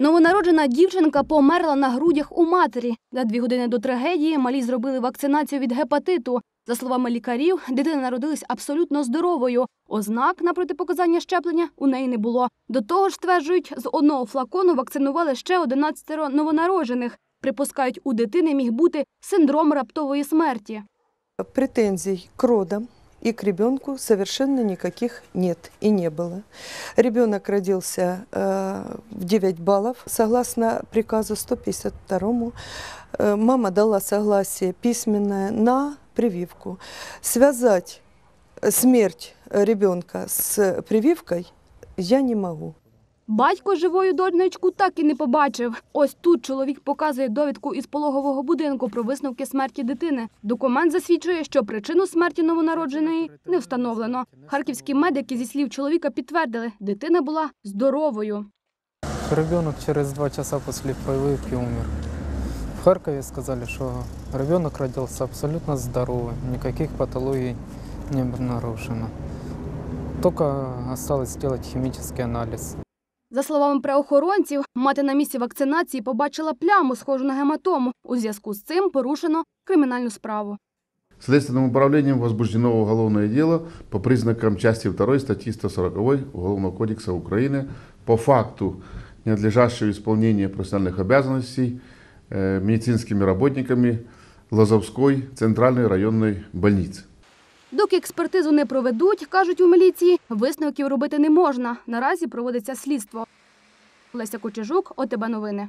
Новонароджена дівчинка померла на грудях у матері. За дві години до трагедії малі зробили вакцинацію від гепатиту. За словами лікарів, дитина народилась абсолютно здоровою. Ознак на протипоказання щеплення у неї не було. До того ж, стверджують, з одного флакону вакцинували ще 11 новонароджених. Припускають, у дитини міг бути синдром раптової смерті. Претензий к родам и к ребенку совершенно никаких нет и не было. Ребенок родился э, в 9 баллов согласно приказу 152. Э, мама дала согласие письменное на прививку. Связать смерть ребенка с прививкой я не могу. Батько живою донечку так і не побачив. Ось тут чоловік показує довідку із пологового будинку про висновки смерті дитини. Документ засвідчує, що причину смерті новонародженої не встановлено. Харківські медики зі слів чоловіка підтвердили, дитина була здоровою. Ребенок через два часа после прививки умер. В Харькове сказали, что ребенок родился абсолютно здоровый, никаких патологий не обнаружено. Только осталось сделать химический анализ. За словами правоохоронців, мати на місці вакцинації побачила пляму, схожу на гематому. У зв'язку з цим порушено кримінальну справу. Следственным управлением возбуждено уголовное дело по признакам части 2 статьи 140 Уголовного кодекса Украины по факту ненадлежащего исполнения профессиональных обязанностей э, медицинскими работниками Лозовской центральной районной больницы. Доки експертизу не проведуть, кажуть у міліції, висновків робити не можна. Наразі проводиться слідство. Леся Кочежук, ОТБ Новини.